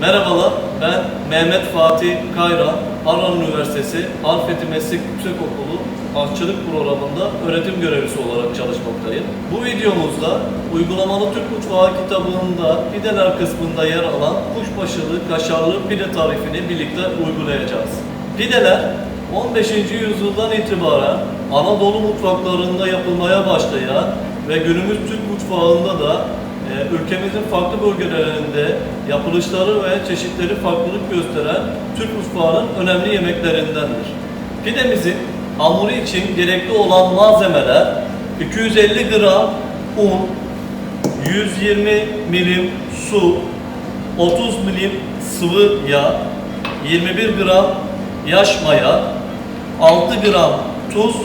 Merhabalar, ben Mehmet Fatih Kayran, Harran Üniversitesi Harfeti Meslek Yüksekokulu Aşçılık Programı'nda öğretim görevlisi olarak çalışmaktayım. Bu videomuzda uygulamalı Türk Mutfağı kitabında pideler kısmında yer alan kuşbaşılı kaşarlı pide tarifini birlikte uygulayacağız. Pideler 15. yüzyıldan itibaren Anadolu mutfaklarında yapılmaya başlayan ve günümüz Türk mutfağında da ee, ülkemizin farklı bölgelerinde yapılışları ve çeşitleri farklılık gösteren Türk mutfağının önemli yemeklerindendir. Pidemizin hamuru için gerekli olan malzemeler 250 gram un, 120 milim su, 30 milim sıvı yağ, 21 gram yaş maya, 6 gram tuz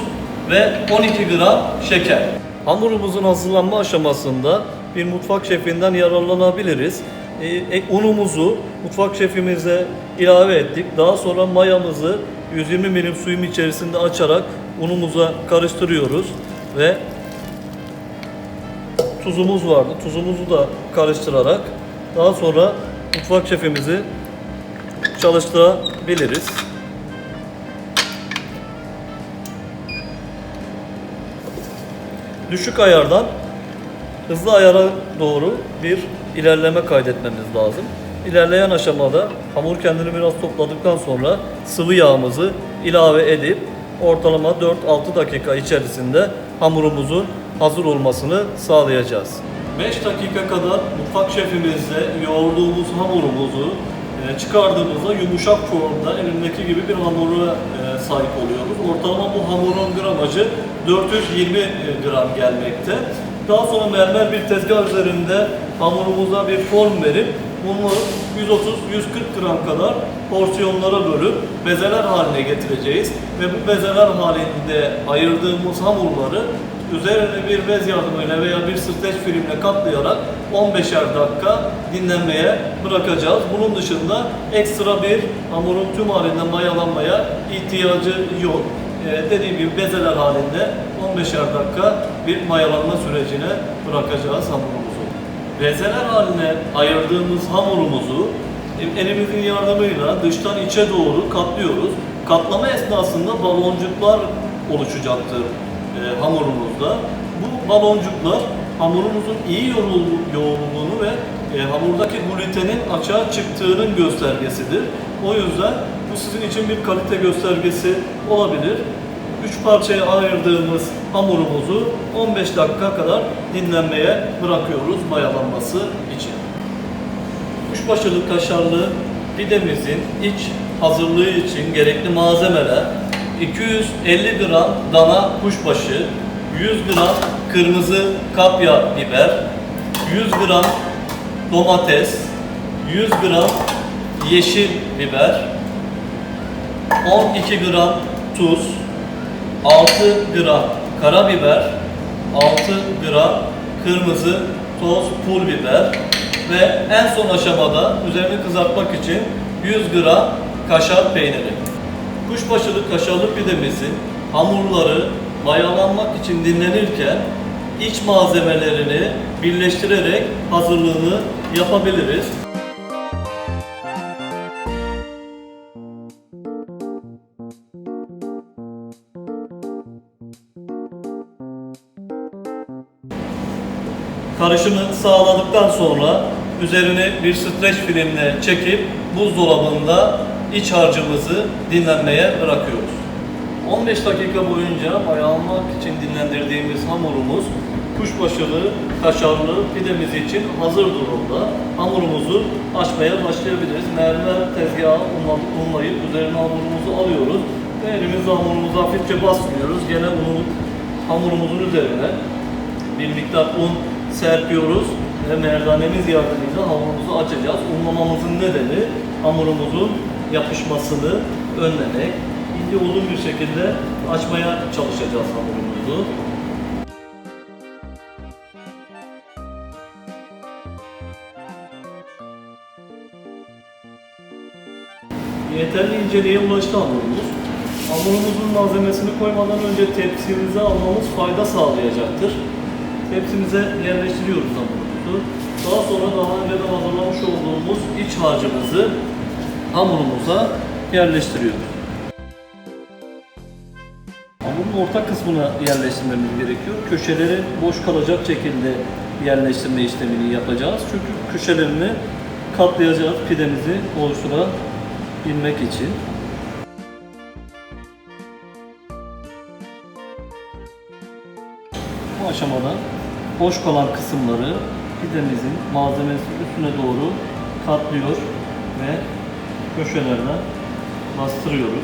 ve 12 gram şeker. Hamurumuzun hazırlanma aşamasında bir mutfak şefinden yararlanabiliriz. E, e, unumuzu mutfak şefimize ilave ettik. Daha sonra mayamızı 120 milim suyun içerisinde açarak unumuza karıştırıyoruz ve tuzumuz vardı. Tuzumuzu da karıştırarak daha sonra mutfak şefimizi çalıştırabiliriz. Düşük ayardan hızlı ayara doğru bir ilerleme kaydetmemiz lazım. İlerleyen aşamada hamur kendini biraz topladıktan sonra sıvı yağımızı ilave edip ortalama 4-6 dakika içerisinde hamurumuzun hazır olmasını sağlayacağız. 5 dakika kadar mutfak şefimizle yoğurduğumuz hamurumuzu e, çıkardığımızda yumuşak formda elimdeki gibi bir hamura e, sahip oluyoruz. Ortalama bu hamurun gramajı 420 gram gelmekte. Daha sonra mermer bir tezgah üzerinde hamurumuza bir form verip bunu 130-140 gram kadar porsiyonlara bölüp bezeler haline getireceğiz. Ve bu bezeler halinde ayırdığımız hamurları üzerine bir bez yardımıyla veya bir streç filmle katlayarak 15'er dakika dinlenmeye bırakacağız. Bunun dışında ekstra bir hamurun tüm halinde mayalanmaya ihtiyacı yok. Ee, dediğim gibi bezeler halinde 15'er dakika bir mayalanma sürecine bırakacağız hamurumuzu. Bezeler haline ayırdığımız hamurumuzu elimizin yardımıyla dıştan içe doğru katlıyoruz. Katlama esnasında baloncuklar oluşacaktır e, hamurumuzda. Bu baloncuklar hamurumuzun iyi yoğrulduğunu ve e, hamurdaki glutenin açığa çıktığının göstergesidir. O yüzden bu sizin için bir kalite göstergesi olabilir. Üç parçaya ayırdığımız hamurumuzu 15 dakika kadar dinlenmeye bırakıyoruz mayalanması için. Kuşbaşılı kaşarlı pidemizin iç hazırlığı için gerekli malzemeler 250 gram dana kuşbaşı, 100 gram kırmızı kapya biber, 100 gram domates, 100 gram yeşil biber, 12 gram tuz, 6 gram karabiber, 6 gram kırmızı toz pul biber ve en son aşamada üzerini kızartmak için 100 gram kaşar peyniri. Kuşbaşılı kaşarlı pidemizin hamurları mayalanmak için dinlenirken iç malzemelerini birleştirerek hazırlığını yapabiliriz. Karışımı sağladıktan sonra üzerine bir streç filmle çekip buzdolabında iç harcımızı dinlenmeye bırakıyoruz. 15 dakika boyunca mayalanmak için dinlendirdiğimiz hamurumuz kuşbaşılı, kaşarlı pidemiz için hazır durumda. Hamurumuzu açmaya başlayabiliriz. Mermer tezgaha unla- unlayıp üzerine hamurumuzu alıyoruz ve elimizle hamurumuzu hafifçe bastırıyoruz. Gene unu hamurumuzun üzerine bir miktar un serpiyoruz ve merdanemiz yardımıyla hamurumuzu açacağız. Unlamamızın nedeni hamurumuzun yapışmasını önlemek. İnce uzun bir şekilde açmaya çalışacağız hamurumuzu. Yeterli inceliğe ulaştı hamurumuz. Hamurumuzun malzemesini koymadan önce tepsimize almamız fayda sağlayacaktır. tepsimize yerleştiriyoruz hamurumuzu. Daha sonra daha önceden hazırlamış olduğumuz iç harcımızı hamurumuza yerleştiriyoruz. Hamurun orta kısmına yerleştirmemiz gerekiyor. Köşeleri boş kalacak şekilde yerleştirme işlemini yapacağız. Çünkü köşelerini katlayacağız pidemizi oluşturabilmek için. Bu aşamada boş kalan kısımları pidemizin malzemesi üstüne doğru katlıyor ve köşelerden bastırıyoruz.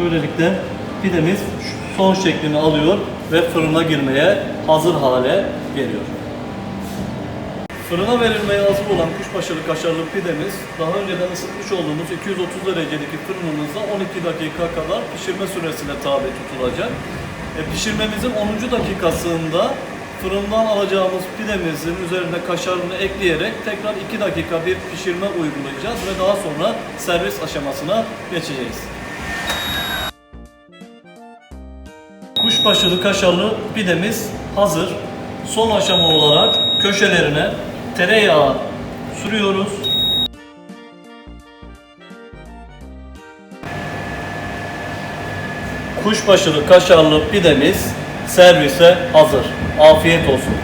Böylelikle pidemiz son şeklini alıyor ve fırına girmeye hazır hale geliyor. Fırına verilmeye hazır olan kuşbaşılı kaşarlı pidemiz daha önceden ısıtmış olduğumuz 230 derecelik fırınımızda 12 dakika kadar pişirme süresine tabi tutulacak. E, pişirmemizin 10. dakikasında fırından alacağımız pidemizin üzerine kaşarını ekleyerek tekrar 2 dakika bir pişirme uygulayacağız ve daha sonra servis aşamasına geçeceğiz. Kuşbaşılı kaşarlı pidemiz hazır. Son aşama olarak köşelerine tereyağı sürüyoruz. Kuşbaşılı kaşarlı pidemiz servise hazır. Afiyet olsun.